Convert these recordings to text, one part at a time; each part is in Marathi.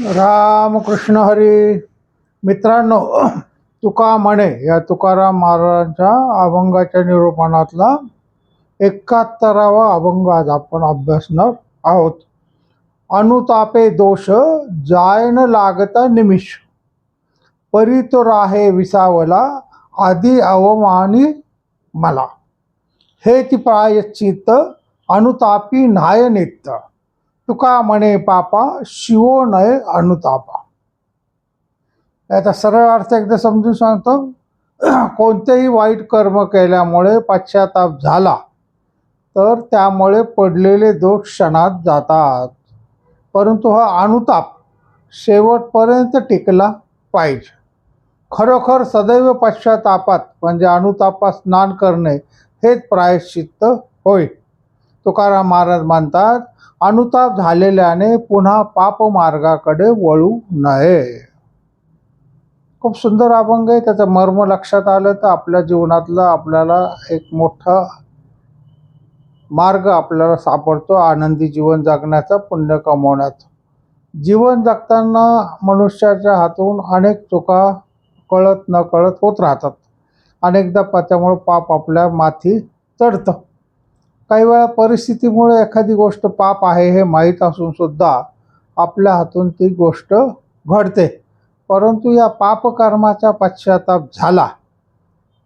रामकृष्ण हरी. मित्रांनो तुका म्हणे या तुकाराम महाराजांच्या अभंगाच्या निरूपणातला एकाहत्तरावा अभंग आज आपण अभ्यासणार आहोत. अनुतापे दोष जाय न लागता निमिष. परी तो राहे विसावला आधी अवमानी मला. हे ती प्रायश्चित अनुतापी नाय नित्य तुका म्हणे पापा शिवो नये अनुतापा. याचा सरळ अर्थ एकदा समजून सांगतो. कोणतेही वाईट कर्म केल्यामुळे पश्चाताप झाला तर त्यामुळे पडलेले दोष क्षणात जातात. परंतु हा अनुताप शेवटपर्यंत टिकला पाहिजे. खरोखर सदैव पश्चातापात म्हणजे अनुतापात स्नान करणे हेच प्रायश्चित्त होय. तुकाराम महाराज म्हणतात अनुताप झालेल्याने पुन्हा पापमार्गाकडे वळू नये. खूप सुंदर अभंग आहे. त्याचं मर्म लक्षात आलं तर आपल्या जीवनातलं आपल्याला एक मोठा मार्ग आपल्याला सापडतो. आनंदी जीवन जगण्याचा पुण्य कमवण्याचा. जीवन जगताना मनुष्याच्या हातून अनेक चुका कळत न कळत होत राहतात. अनेकदा प- त्यामुळं पाप आपल्या माथी चढतं. काही वेळा परिस्थितीमुळे एखादी गोष्ट पाप आहे हे माहीत असून सुद्धा आपल्या हातून ती गोष्ट घडते. परंतु या पापकर्माचा पश्चाताप झाला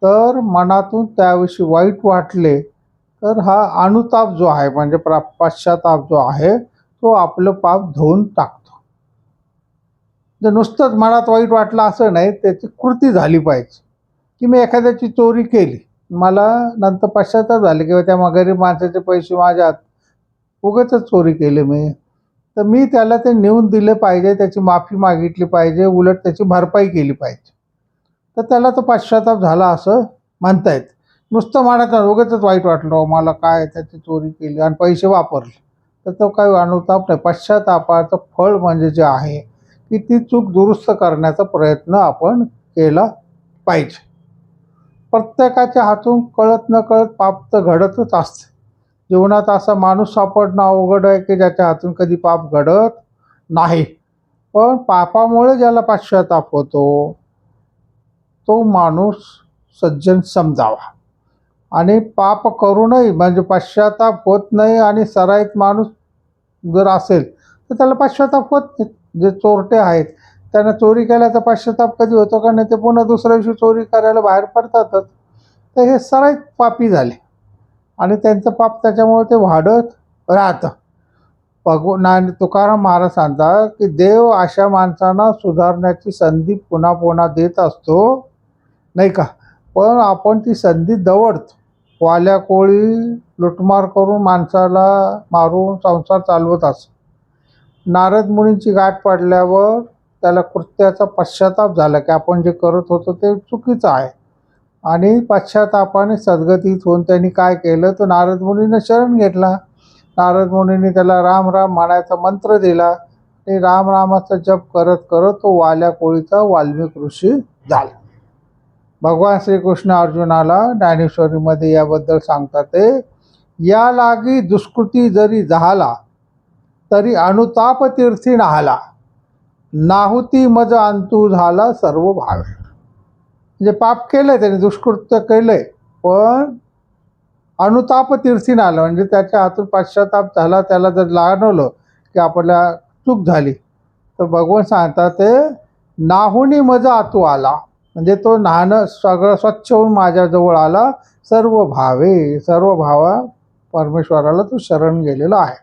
तर मनातून त्याविषयी वाईट वाटले तर हा अनुताप जो आहे म्हणजे प्रा पश्चाताप जो आहे तो आपलं पाप धुवून टाकतो. जर नुसतंच मनात वाईट वाटलं असं नाही त्याची कृती झाली पाहिजे. की मी एखाद्याची चोरी केली मला नंतर पश्चाताप झाले किंवा त्या गरीब माणसाचे पैसे माझ्यात. उगाच चोरी केली मी. तर मी त्याला ते नेऊन दिले पाहिजे त्याची माफी मागितली पाहिजे उलट त्याची भरपाई केली पाहिजे. तर त्याला तो पश्चाताप झाला असं म्हणतायत. नुसतं म्हणत नाही वाईट वाटलं मला काय त्याची चोरी केली आणि पैसे वापरले. तर तो काही अनुताप नाही. पश्चातापाचं फळ म्हणजे जे आहे की ती चूक दुरुस्त करण्याचा प्रयत्न आपण केला पाहिजे. प्रत्येकाच्या हातून कळत न कळत पाप तर घडतच असते. जीवनात असा माणूस सापडणं अवघड आहे की ज्याच्या हातून कधी पाप घडत नाही. पण पापामुळे ज्याला पाश्चाताप होतो तो माणूस सज्जन समजावा. आणि पाप करूनही म्हणजे पाश्चाताप होत नाही आणि सराईत माणूस जर असेल तर त्याला पाश्चाताप होत नाही. जे चोरटे आहेत त्यांना चोरी केल्याचा पश्चाताप कधी होतो का नाही ते पुन्हा दुसऱ्या दिवशी चोरी करायला बाहेर पडतातच. तर हे सराईत पापी झाले. आणि त्यांचं पाप त्याच्यामुळे ते वाढत राहतं. भगव ना तुकाराम महाराज सांगतात की देव अशा माणसांना सुधारण्याची संधी पुन्हा पुन्हा देत असतो नाही का? पण आपण ती संधी दवडतो. वाल्या कोळी लुटमार करून माणसाला मारून संसार चालवत असतो. नारद मुनींची गाठ पडल्यावर त्याला कृत्याचा पश्चाताप झाला की आपण जे करत होतो ते चुकीचं आहे. आणि पश्चातापाने सद्गतीत होऊन त्यांनी काय केलं? तर नारद मुनीनं शरण घेतला. नारद मुनीने त्याला राम राम म्हणायचा मंत्र दिला. आणि राम रामाचा जप करत करत तो वाल्या कोळीचा वाल्मिक ऋषी झाला. भगवान श्रीकृष्ण अर्जुनाला ज्ञानेश्वरीमध्ये याबद्दल सांगतात ते या लागी दुष्कृती जरी झाला तरी अनुताप तीर्थी नाहला. नाहुती मज अंतू झाला सर्व भावे. म्हणजे पाप केलंय त्याने दुष्कृत्य केलंय पण अनुताप तीर्थीनं आलं. म्हणजे त्याच्या हातून पाश्चाताप झाला त्याला जर लाणवलं की आपल्या चूक झाली तर भगवान सांगतात ते नाहुनी मज आतू आला. म्हणजे तो नाहणं सगळं स्वच्छ होऊन माझ्याजवळ आला. सर्व भावे सर्व भावा परमेश्वराला तो शरण गेलेला आहे.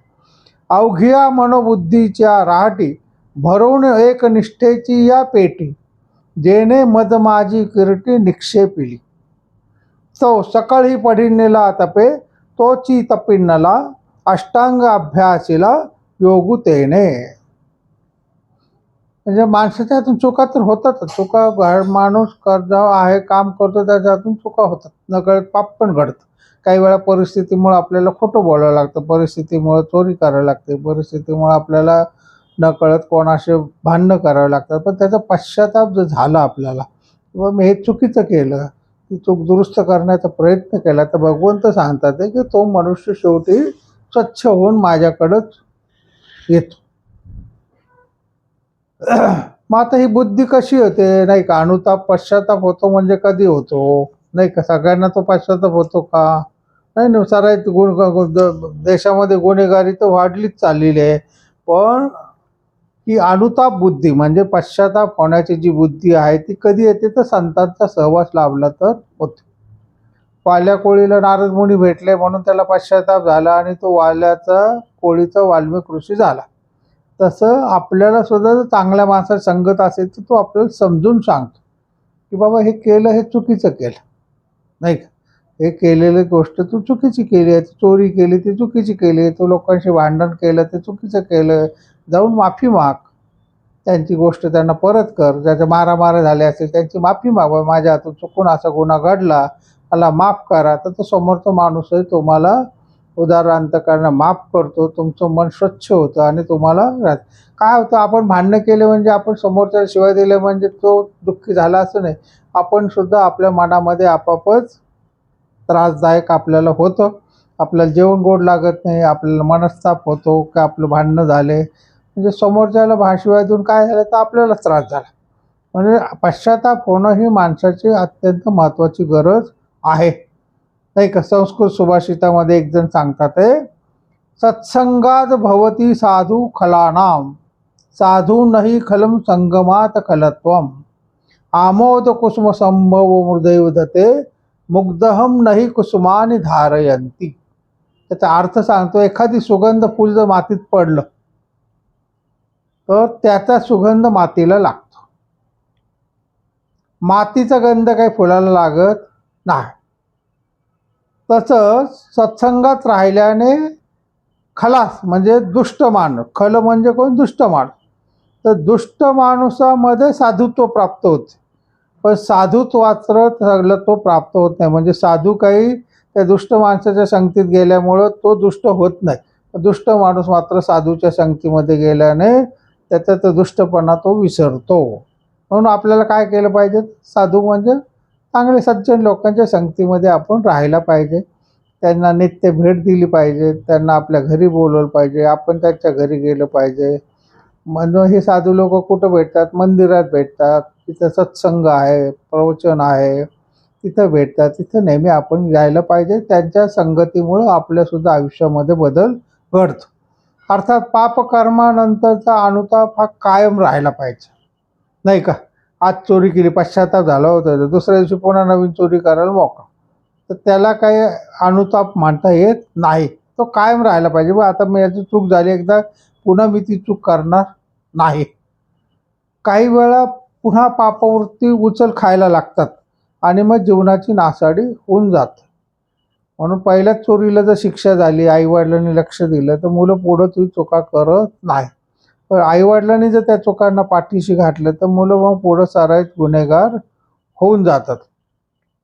अवघिया मनोबुद्धीच्या राहाटी भरून एक निष्ठेची या पेटी जेणे मद माझी किरटी निक्षेपिली. तो सकळी पडिनेला तपे तोची तपिन्नला अष्टांग अभ्यासीला योगू तेने म्हणजे माणसाच्या हातून चुका तर होतात चुका घड माणूस कर्ज आहे काम करतो त्याच्या हातून चुका होतात. नकळत पाप पण घडतं. काही वेळा परिस्थितीमुळे आपल्याला खोटं बोलावं लागतं परिस्थितीमुळे चोरी करावी लागते परिस्थितीमुळे आपल्याला नकळत कोणाशी भांडणं करावं लागतात. पण त्याचा पश्चाताप जर झाला आपल्याला व मी हे चुकीचं केलं ती चूक दुरुस्त करण्याचा प्रयत्न केला तर भगवंत सांगतात की तो मनुष्य शेवटी स्वच्छ होऊन माझ्याकडंच येतो. मग आता ही बुद्धी कशी होते? नाही का अनुताप पश्चाताप होतो म्हणजे कधी होतो? नाही का सगळ्यांना तो पश्चाताप होतो का? नाही नुसार गुण देशामध्ये गुन्हेगारी तर वाढलीच चाललेली आहे. पण की अनुताप बुद्धी म्हणजे पश्चाताप होण्याची जी बुद्धी आहे ती कधी येते? तर संतांचा सहवास लाभला तर होते. वाल्या कोळीला नारद मुनी भेटले म्हणून त्याला पश्चाताप झाला आणि तो वाल्याचा कोळीचा वाल्मिक ऋषी झाला. तसं आपल्याला सुद्धा जर चांगल्या माणसात संगत असेल तर तो आपल्याला समजून सांगतो की बाबा हे केलं हे चुकीचं केलं. नाही का? हे केलेली गोष्ट तू चुकीची केली आहे. तू चोरी केली ती चुकीची केली तू लोकांशी भांडण केलं ते चुकीचं केलं. जाऊन माफी माग. त्यांची गोष्ट त्यांना परत कर. ज्याच्या मारामारा झाले असेल त्यांची माफी माग. माझ्या हातून चुकून असा गुन्हा घडला मला माफ करा. तर तो समोरचा माणूस आहे तुम्हाला उदाहरणार्थ करणं माफ करतो. तुमचं मन स्वच्छ होतं आणि तुम्हाला राहत. काय होतं आपण भांडणं केले म्हणजे आपण समोरच्याला शिवाय दिले म्हणजे तो दुःखी झाला असं नाही. आपण सुद्धा आपल्या मनामध्ये आपापच त्रासदायक आपल्याला होतं. आपल्याला जेवण गोड लागत नाही आपल्याला मनस्ताप होतो का आपलं भांडणं झाले. म्हणजे समोरच्याला भाशिवाय देऊन काय झालं तर आपल्यालाच त्रास झाला. म्हणजे पश्चाताप होणं ही माणसाची अत्यंत महत्त्वाची गरज आहे. नाही का? संस्कृत सुभाषितामध्ये एक जण सांगतात ते सत्संगात भवती साधू खलानाम साधू नाही खलम संगमात खलत्वम। आमोद कुसुम संभव मृदैव दते मुग्धहम नाही कुसुमानी धारयंती त्याचा अर्थ सांगतो एखादी सुगंध फुल जर मातीत पडलं तर त्याचा सुगंध मातीला लागतो. मातीचा गंध काही फुलाला लागत नाही. तसंच सत्संगात राहिल्याने खलास म्हणजे दुष्ट माणूस खल म्हणजे कोण? दुष्ट माणूस. तर दुष्ट माणसामध्ये साधुत्व प्राप्त होते. पण साधुत्वाचं सगळं तो प्राप्त होत नाही. म्हणजे साधू काही त्या दुष्ट माणसाच्या संगतीत गेल्यामुळं तो दुष्ट होत नाही. दुष्ट माणूस मात्र साधूच्या संगतीमध्ये गेल्याने त्याचा तो दुष्टपणा तो विसरतो. म्हणून आपल्याला काय केलं पाहिजे? साधू म्हणजे चांगले सज्जन लोकांच्या संगतीमध्ये आपण राहायला पाहिजे. त्यांना नित्य भेट दिली पाहिजे. त्यांना आपल्या घरी बोलवलं पाहिजे. आपण त्यांच्या घरी गेलं पाहिजे. म्हणून हे साधू लोक कुठं भेटतात? मंदिरात भेटतात. तिथं सत्संग आहे प्रवचन आहे. तिथं भेटतात. तिथं नेहमी आपण जायला पाहिजे. त्यांच्या संगतीमुळं आपल्यासुद्धा आयुष्यामध्ये बदल घडतो. अर्थात पापकर्मानंतरचा अनुताप हा कायम राहायला पाहिजे. नाही का? आज चोरी केली पश्चाताप झाला होता. तर दुसऱ्या दिवशी पुन्हा नवीन चोरी करायला मोका तर त्याला काही अनुताप मानता येत नाही. तो कायम राहायला पाहिजे. बा आता मी याची चूक झाली. एकदा पुन्हा मी ती चूक करणार नाही. काही वेळा पुन्हा पापावरती उचल खायला लागतात आणि मग जीवनाची नासाडी होऊन जाते. म्हणून पहिल्याच चोरीला जर शिक्षा झाली आईवडिलांनी लक्ष दिलं तर मुलं पुढं ती चुका करत नाही. पण आईवडिलांनी जर त्या चुकांना पाठीशी घातलं तर मुलं मग पुढं सारायत गुन्हेगार होऊन जातात.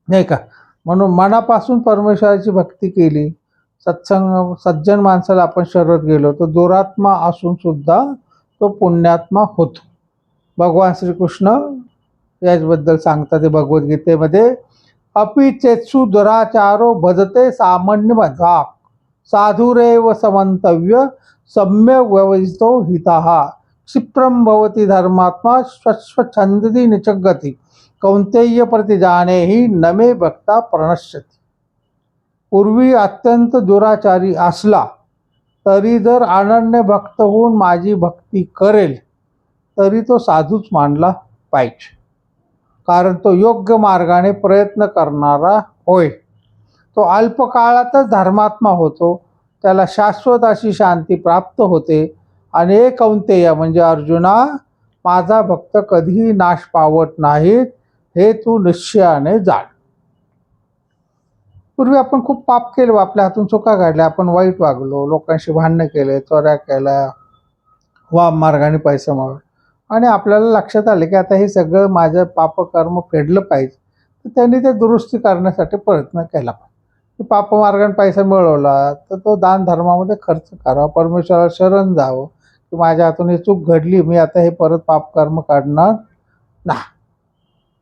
नाही का? म्हणून मनापासून परमेश्वराची भक्ती केली सत्संग सज्जन माणसाला आपण शरद गेलो तर दुरात्मा असून सुद्धा तो पुण्यात्मा होतो. भगवान श्रीकृष्ण याचबद्दल सांगतात ते भगवद्गीतेमध्ये अपि चेत्सु दुराचारो भजते सामान्य मजाक साधुरेव समंतव्य सम्यक व्यवहितो हिताहा क्षिप्रम भवती धर्मात्मा स्वच्छंदती निचगती कौंतेय प्रतिजाने ही नमे भक्ता प्रणश्यती। पूर्वी अत्यंत दुराचारी असला तरी जर अनन्य भक्त होऊन माझी भक्ती करेल तरी तो साधूच मानला पाहिजे. कारण तो योग्य मार्गाने प्रयत्न करणारा होय. तो अल्पकाळातच धर्मात्मा होतो त्याला शाश्वत अशी शांती प्राप्त होते आणि एक कौंतेय म्हणजे अर्जुना माझा भक्त कधीही नाश पावत नाहीत हे तू निश्चयाने जाण. पूर्वी आपण खूप पाप केलं आपल्या हातून चुका काढल्या आपण वाईट वागलो लोकांशी भांडणं केले चोऱ्या केल्या वा मार्गाने पैसा मागला आणि आपल्याला लक्षात आले की आता हे सगळं माझं पापकर्म फेडलं पाहिजे. तर त्यांनी ते दुरुस्ती करण्यासाठी प्रयत्न केला. पाहिजे पापमार्गाने पैसा मिळवला तर तो दान धर्मामध्ये खर्च करावा परमेश्वराला शरण जावं की माझ्या हातून ही चूक घडली मी आता हे परत पापकर्म काढणार ना.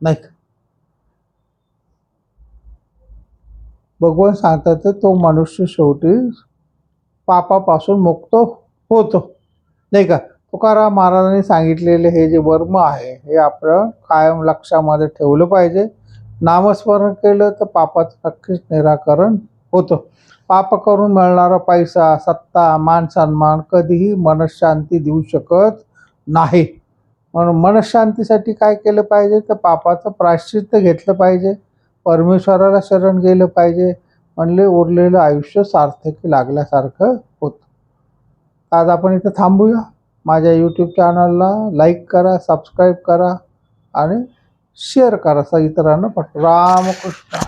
नाही का? भगवान सांगतात तो मनुष्य शेवटी पापापासून मुक्त होतो. नाही का? तुकाराम महाराजांनी सांगितलेले हे जे वर्म आहे हे आपलं कायम लक्षामध्ये ठेवलं पाहिजे. नामस्मरण केलं तर पापाचं नक्कीच निराकरण होतं. पाप करून मिळणारा पैसा सत्ता मान सन्मान कधीही मनशांती देऊ शकत नाही. म्हणून मनशांतीसाठी काय केलं पाहिजे? तर पापाचं प्राश्चित्त घेतलं पाहिजे. परमेश्वराला शरण गेलं पाहिजे म्हणले उरलेलं आयुष्य सार्थकी लागल्यासारखं होतं. आज आपण इथं थांबूया. माझ्या यूट्यूब चॅनलला लाईक करा सबस्क्राईब करा आणि शेअर करा असं इतरांना पट रामकृष्ण.